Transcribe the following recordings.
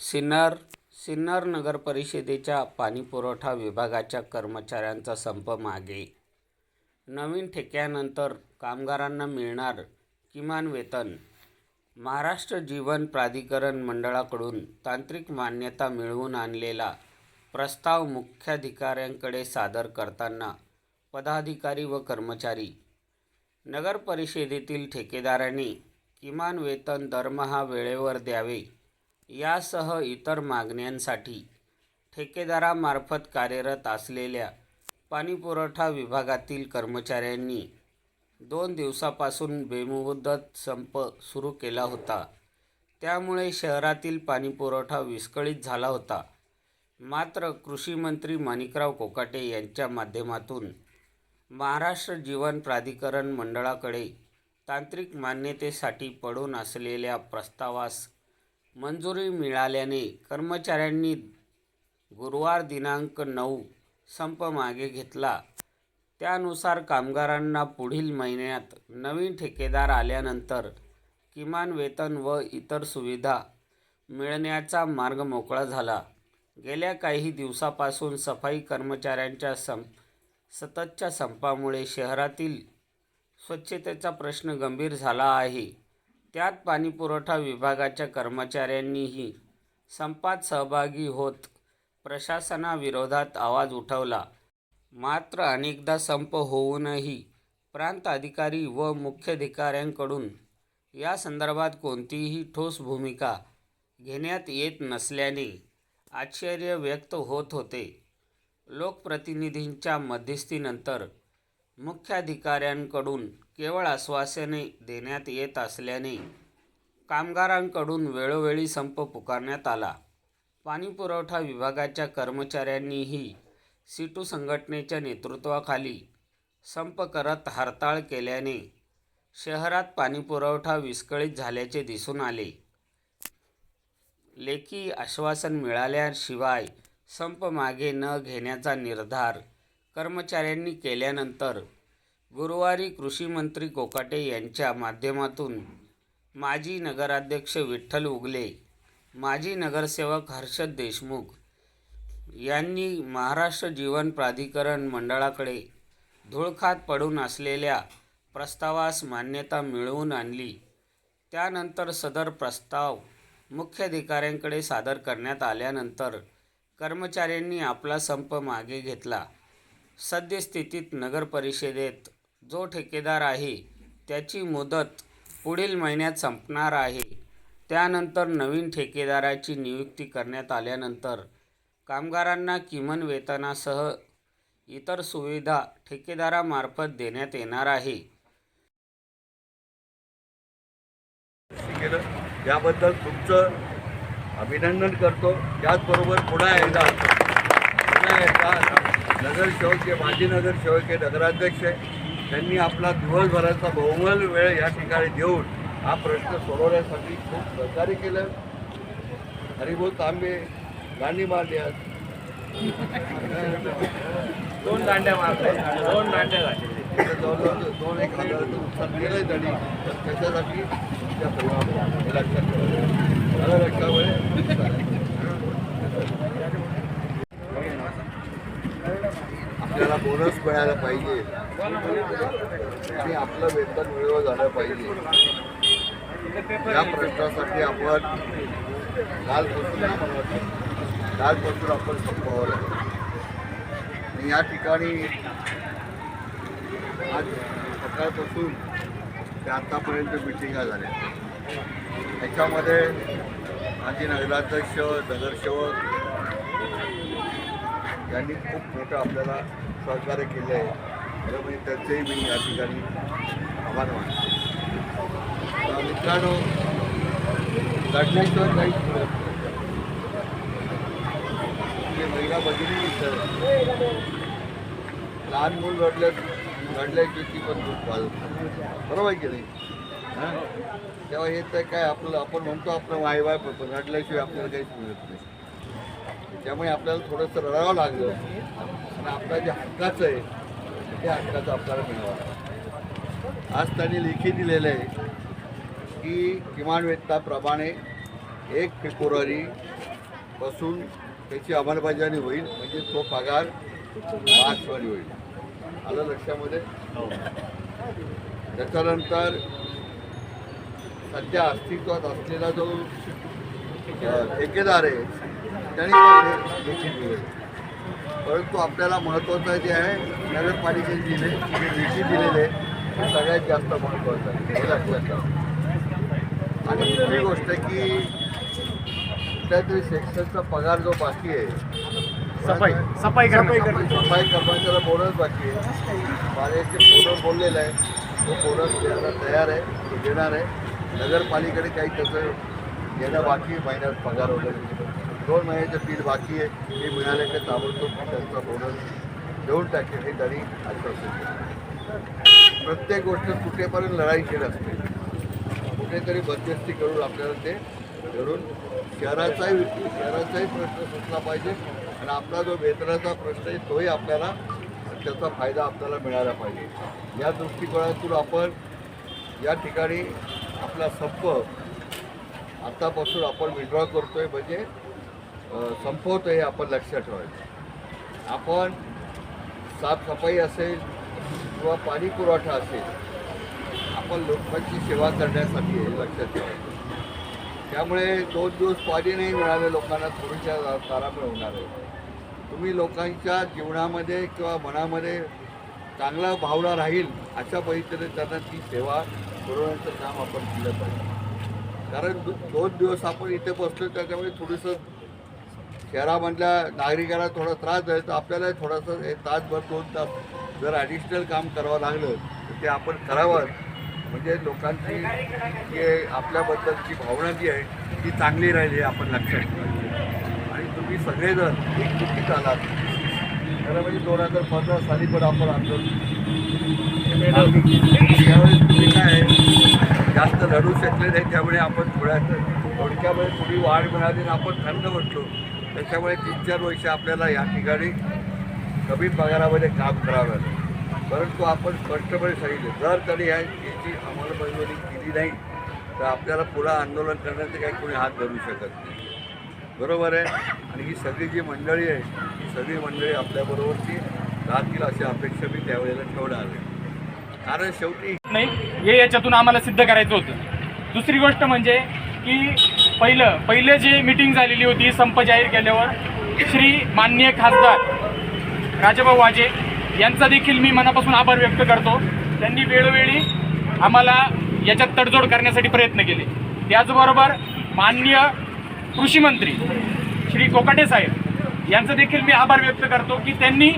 सिन्नर सिन्नर नगरपरिषदेच्या पाणीपुरवठा विभागाच्या कर्मचाऱ्यांचा संप मागे. नवीन ठेक्यानंतर कामगारांना मिळणार किमान वेतन. महाराष्ट्र जीवन प्राधिकरण मंडळाकडून तांत्रिक मान्यता मिळवून आणलेला प्रस्ताव मुख्याधिकाऱ्यांकडे सादर करताना पदाधिकारी व कर्मचारी. नगरपरिषदेतील ठेकेदारांनी किमान वेतन दरमहा वेळेवर द्यावे यासह इतर मागण्यांसाठी ठेकेदारामार्फत कार्यरत असलेल्या पाणीपुरवठा विभागातील कर्मचाऱ्यांनी दोन दिवसापासून बेमुदत संप सुरू केला होता. त्यामुळे शहरातील पाणीपुरवठा विस्कळीत झाला होता. मात्र कृषी मंत्री माणिकराव कोकाटे यांच्या माध्यमातून महाराष्ट्र जीवन प्राधिकरण मंडळाकडे तांत्रिक मान्यतेसाठी पडून असलेल्या प्रस्तावास मंजुरी मिळाल्याने कर्मचाऱ्यांनी गुरुवार दिनांक नऊ संप मागे घेतला. त्यानुसार कामगारांना पुढील महिन्यात नवीन ठेकेदार आल्यानंतर किमान वेतन व इतर सुविधा मिळण्याचा मार्ग मोकळा झाला. गेल्या काही दिवसापासून सफाई कर्मचाऱ्यांच्या सं सततच्या संपामुळे शहरातील स्वच्छतेचा प्रश्न गंभीर झाला आहे. त्यात पाणीपुरवठा विभागाच्या कर्मचाऱ्यांनीही संपात सहभागी होत प्रशासनाविरोधात आवाज उठवला. मात्र अनेकदा संप होऊनही प्रांत अधिकारी व मुख्याधिकाऱ्यांकडून या संदर्भात कोणतीही ठोस भूमिका घेण्यात येत नसल्याने आश्चर्य व्यक्त होत होते. लोकप्रतिनिधींच्या मध्यस्थीनंतर मुख्याधिकाऱ्यांकडून केवळ आश्वासने देण्यात येत असल्याने कामगारांकडून वेळोवेळी संप पुकारण्यात आला. पाणीपुरवठा विभागाच्या कर्मचाऱ्यांनीही सिटू संघटनेच्या नेतृत्वाखाली संप करत हरताळ केल्याने शहरात पाणीपुरवठा विस्कळीत झाल्याचे दिसून आले. लेखी आश्वासन मिळाल्याशिवाय संप मागे न घेण्याचा निर्धार कर्मचाऱ्यांनी केल्यानंतर गुरुवारी कृषी मंत्री कोकाटे यांच्या माध्यमातून माजी नगराध्यक्ष विठ्ठल उगले माजी नगरसेवक हर्षद देशमुख यांनी महाराष्ट्र जीवन प्राधिकरण मंडळाकडे धुळखात पडून असलेल्या प्रस्तावास मान्यता मिळवून आणली. त्यानंतर सदर प्रस्ताव मुख्याधिकाऱ्यांकडे सादर करण्यात आल्यानंतर कर्मचाऱ्यांनी आपला संप मागे घेतला. सद्यस्थितीत नगरपरिषदेत जो ठेकेदार आहे त्याची मुदत पुढील महिन्यात संपणार आहे. त्यानंतर नवीन ठेकेदाराची नियुक्ती करण्यात आल्यानंतर कामगारांना किमान वेतनासह इतर सुविधा ठेकेदारामार्फत देण्यात येणार आहे. याबद्दल तुमचं अभिनंदन करतो. त्याचबरोबर पुन्हा एकदा पुन्हा एकदा नगरसेवक माजी नगरसेवक आहे नगराध्यक्ष आहे. त्यांनी आपला दिवसभराचा बहुमल वेळ या ठिकाणी देऊन हा प्रश्न सोडवण्यासाठी खूप सहकार्य केलं. हरिभाऊ तांबे गाणी मारली दोन दांड्या मारल्या. दोन दांड्या जवळजवळ दोन एक नुकसान केलं त्यांनी. तर त्याच्यासाठी त्या हे लक्षात ठेवायचं मला लक्षामुळे आपल्याला बोनस मिळायला पाहिजे. आणि आपलं वेतन वेळेवर झालं पाहिजे. या प्रश्नासाठी आपण कालपासून कालपासून आपण संपवावं लागेल. आणि या ठिकाणी आज सकाळपासून ते आत्तापर्यंत मिटिंगा झाल्या. त्याच्यामध्ये माझे नगराध्यक्ष नगरसेवक यांनी खूप मोठं आपल्याला सहकार्य केले आहे त्यामुळे म्हणजे त्यांचेही मी या ठिकाणी आभार मानतो. मित्रांनो लढल्याशिवाय काही म्हणजे महिला भगिनी तर लहान मूल घडल्या घडल्याची ती पण खूप वाजत बरोबर आहे की नाही? तेव्हा हे तर काय आपलं आपण म्हणतो आपलं वाय पण घडल्याशिवाय आपल्याला काहीच मिळत नाही. त्यामुळे आपल्याला थोडंसं रडावं लागलं. आणि आपलं जे हक्काचं आहे त्या हक्काचं आपल्याला मिळावं. आज त्यांनी लेखी दिलेलं आहे की किमान वेतनाप्रमाणे एक फेब्रुवारी पासून त्याची अंमलबजावणी होईल म्हणजे तो पगार मार्चमध्ये होईल. आलं लक्षामध्ये? त्याच्यानंतर सध्या अस्तित्वात असलेला जो ठेकेदार आहे त्याने हे दिले परंतु आपल्याला महत्त्वाचं जे आहे नगरपालिकेने दिले जे लेखी दिलेले ते सगळ्यात जास्त महत्त्वाचं आहे. लक्षात आणि दुसरी गोष्ट की कुठल्या तरी सेक्शनचा पगार जो बाकी आहे सफाई सफाई सफाई कर्मचाऱ्याला बोनस बाकी आहे. पाण्याचे बोनस बोललेलं आहे. तो बोनस द्यायला तयार आहे तो देणार आहे. नगरपालिकेकडे काही त्याचं देणं बाकी महिन्यात पगार वगैरे. दोन महिन्याचं बिल बाकी आहे ते मिळाले की ताबडतोब त्यांचा बोनस देऊन टाकेल हे त्यांनी आश्वासन प्रत्येक गोष्ट कुठेपर्यंत लढाई केली असते कुठेतरी मध्यस्थी करून आपल्याला ते। धरून शहराचाही शहराचाही प्रश्न सुटला पाहिजे आणि आपला जो वेतनाचा प्रश्न आहे तोही आपल्याला त्याचा फायदा आपल्याला मिळाला पाहिजे. या दृष्टिकोनातून आपण या ठिकाणी आपला संप आतापासून आपण विड्रॉ करतोय. म्हणजे संपवतो हे आपण लक्षात ठेवायचं. आपण साफसफाई असेल किंवा पाणी पुरवठा असेल आपण लोकांची सेवा करण्यासाठी हे लक्षात ठेवायचं. त्यामुळे दोन दिवस पाणी नाही मिळाले लोकांना थोडीशा तारांबळ होणार आहे. तुम्ही लोकांच्या जीवनामध्ये किंवा मनामध्ये चांगला भावना राहील अशा पद्धतीने त्यांना ती सेवा पुरवण्याचं काम आपण केलं पाहिजे. कारण दोन दिवस आपण इथे बसलो त्याच्यामुळे थोडंसं शहरामधल्या नागरिकांना थोडा त्रास आहे तर आपल्याला थोडासा एक तासभर दोन तास जर ॲडिशनल काम करावं लागलं तर ते आपण करावं. म्हणजे लोकांची जे आपल्याबद्दलची भावना जी आहे ती चांगली राहिली आपण लक्षात ठेवायचं. आणि तुम्ही सगळेजण एकजुटीत आलात. खरं म्हणजे दोन हजार पंधरा साली पण आपण आलो त्यावेळेस तुम्ही काय जास्त लढू शकले नाही त्यामुळे आपण थोड्यासं थोडक्यामध्ये थोडी वाढ मिळाली आणि आपण थंड म्हटलो. त्याच्यामुळे तीन चार वर्ष आपल्याला या ठिकाणी कमी पगारामध्ये काम करावं लागलं. परंतु आपण स्पष्टपणे सांगितलं जर त्यांनी ह्या याची अंमलबजावणी केली नाही तर आपल्याला पुन्हा आंदोलन करण्याचे काही कोणी हात धरू शकत नाही. बरोबर आहे? आणि ही सगळी जी मंडळी आहे ही सगळी मंडळी आपल्याबरोबरची राहतील अशी अपेक्षा मी त्यावेळेला ठेवणार आहे. कारण शेवटी नाही हे याच्यातून आम्हाला सिद्ध करायचं होतं. दुसरी गोष्ट म्हणजे की पहिलं पहिलं जे मीटिंग झालेली होती संप जाहीर केल्यावर श्री माननीय खासदार राजाभाऊ वाजे यांचा देखील मी मनापासून आभार व्यक्त करतो. त्यांनी वेळोवेळी आम्हाला याच्यात तडजोड करण्यासाठी प्रयत्न केले. त्याचबरोबर माननीय कृषी मंत्री श्री कोकाटे साहेब यांचा देखील मी आभार व्यक्त करतो की त्यांनी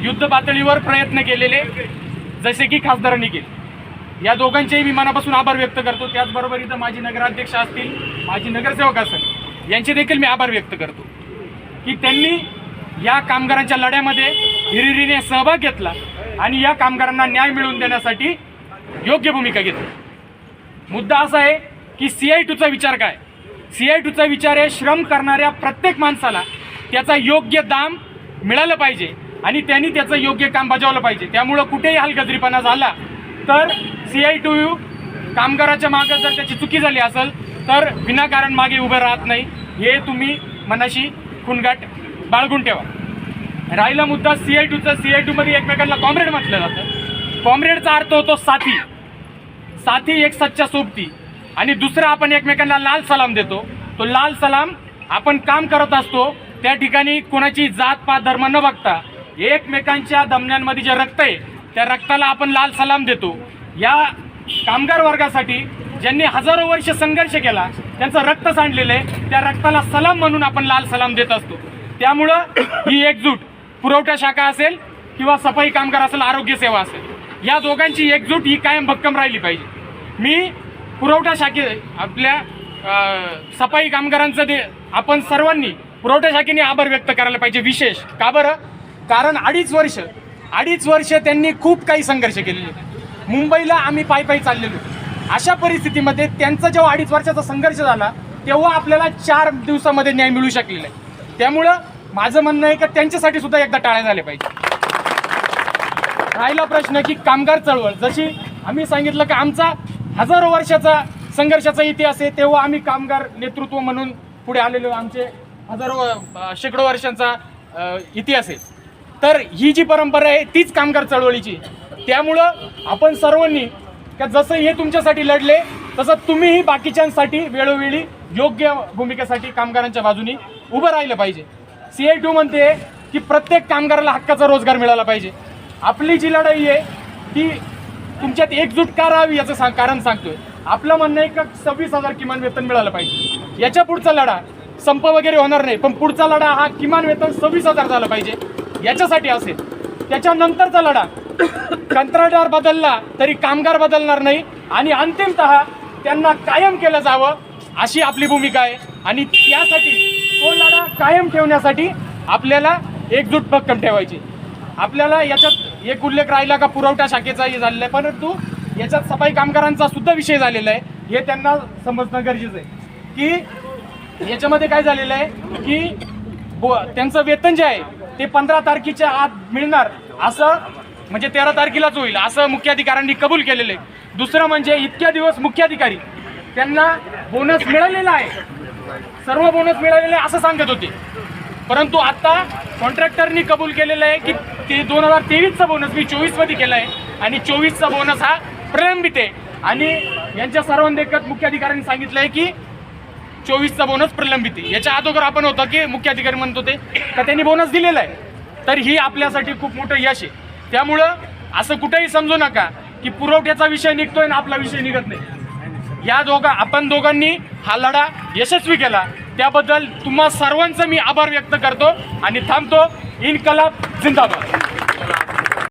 युद्ध पातळीवर प्रयत्न केलेले जसे की खासदारांनी केले. या दोघांचेही मी मनापासून आभार व्यक्त करतो. त्याचबरोबर इथं माझी नगराध्यक्ष असतील माझी नगरसेवक असेल यांचे देखील मी आभार व्यक्त करतो. की त्यांनी या कामगारांच्या लढ्यामध्ये हिरिरीने सहभाग घेतला आणि या कामगारांना न्याय मिळवून देण्यासाठी योग्य भूमिका घेतली. मुद्दा असा आहे की सी आय टूचा विचार काय? सी आय टूचा विचार आहे श्रम करणाऱ्या प्रत्येक माणसाला त्याचा योग्य दाम मिळालं पाहिजे आणि त्यांनी त्याचं योग्य काम बजावलं पाहिजे. त्यामुळं कुठेही हलगजरीपणा झाला तर सी आय टू यू कामगाराच्या मागं जर त्याची चुकी झाली असेल तर विनाकारण मागे उभं राहत नाही. हे तुम्ही मनाशी खुणगाट बाळगून ठेवा. राहिला मुद्दा सी आय टूचा सी आय टूमध्ये एकमेकांना कॉम्रेड म्हटलं जातं. कॉम्रेडचा अर्थ होतो साथी. साथी एक सच्चा सोबती. आणि दुसरा आपण एकमेकांना लाल सलाम देतो. तो लाल सलाम आपण काम करत असतो त्या ठिकाणी कोणाची जात पात धर्म न बघता एकमेकांच्या दमन्यांमध्ये जे रक्त आहे त्या रक्ताला आपण लाल सलाम देतो. या कामगार वर्गासाठी ज्यांनी हजारो वर्ष संघर्ष केला त्यांचं रक्त सांडलेलं आहे. त्या रक्ताला सलाम म्हणून आपण लाल सलाम देत असतो. त्यामुळं ही एकजूट पुरवठा शाखा असेल किंवा सफाई कामगार असेल आरोग्य सेवा असेल या दोघांची एकजूट ही कायम भक्कम राहिली पाहिजे. मी पुरवठा शाखे आपल्या सफाई कामगारांचं ते आपण सर्वांनी पुरवठा शाखेने आभार व्यक्त करायला पाहिजे विशेष. का बरं? कारण अडीच वर्ष अडीच वर्ष त्यांनी खूप काही संघर्ष केलेले मुंबईला आम्ही पायी पायी चाललेलो. अशा परिस्थितीमध्ये त्यांचा जेव्हा अडीच वर्षाचा संघर्ष झाला तेव्हा आपल्याला चार दिवसामध्ये न्याय मिळू शकलेला आहे त्यामुळं माझं म्हणणं आहे का त्यांच्यासाठी सुद्धा एकदा टाळ्या झाले पाहिजे. राहिला प्रश्न की कामगार चळवळ. जशी आम्ही सांगितलं की आमचा हजारो वर्षाचा संघर्षाचा इतिहास आहे तेव्हा आम्ही कामगार नेतृत्व म्हणून पुढे आलेलो. आमचे हजारो शेकडो वर्षांचा इतिहास आहे. तर ही जी परंपरा आहे तीच कामगार चळवळीची. त्यामुळं आपण सर्वांनी का जसं हे तुमच्यासाठी लढले तसं तुम्हीही बाकीच्यांसाठी वेळोवेळी योग्य भूमिकेसाठी कामगारांच्या बाजूनी उभं राहिलं पाहिजे. सी आय टू म्हणते की प्रत्येक कामगाराला हक्काचा रोजगार मिळाला पाहिजे. आपली जी लढाई आहे ती तुमच्यात एकजूट का राहावी याचं सांग कारण सांगतोय. आपलं म्हणणं आहे का सव्वीस हजार किमान वेतन मिळालं पाहिजे. याच्या पुढचा लढा संप वगैरे होणार नाही पण पुढचा लढा हा किमान वेतन सव्वीस हजार झालं पाहिजे. याच्यासाठी असेल. त्याच्यानंतरचा लढा. कंत्राटदार बदलला तरी कामगार बदलणार नाही आणि अंतिमतः त्यांना कायम केलं जावं अशी आपली भूमिका आहे. आणि त्यासाठी तो लढा कायम ठेवण्यासाठी आपल्याला एकजूट भक्कम ठेवायची. आपल्याला याच्यात एक उल्लेख राहिला का पुरवठा शाखेचा हे झालेला आहे. परंतु याच्यात सफाई कामगारांचा सुद्धा विषय झालेला आहे. हे त्यांना समजणं गरजेचं आहे. की याच्यामध्ये काय झालेलं आहे की बो त्यांचं वेतन जे आहे ते पंधरा तारखेच्या आत मिळणार असं म्हणजे तेरा तारखेलाच होईल असं मुख्याधिकाऱ्यांनी कबूल केलेलं आहे. दुसरं म्हणजे इतक्या दिवस मुख्याधिकारी त्यांना बोनस मिळालेला आहे. सर्व बोनस मिळालेले आहे असं सांगत होते. परंतु आता कॉन्ट्रॅक्टरनी कबूल केलेलं आहे की ते दोन हजार तेवीसचा बोनस मी चोवीसमध्ये केला आहे आणि चोवीसचा बोनस हा प्रलंबित आहे. आणि यांच्या सर्वांदेखत मुख्याधिकाऱ्यांनी सांगितलं आहे की चोवीसचा बोनस प्रलंबित आहे. याच्या अगोदर आपण होतो की मुख्याधिकारी म्हणत होते का त्यांनी बोनस दिलेला आहे. तर ही आपल्यासाठी खूप मोठं यश आहे. त्यामुळं असं कुठेही समजू नका की पुरवठ्याचा विषय निघतोय आणि आपला विषय निघत नाही. या दोघा आपण दोघांनी हा लढा यशस्वी केला. त्याबद्दल तुम्हा सर्वांचं मी आभार व्यक्त करतो आणि थांबतो. इनकलाब जिंदाबाद.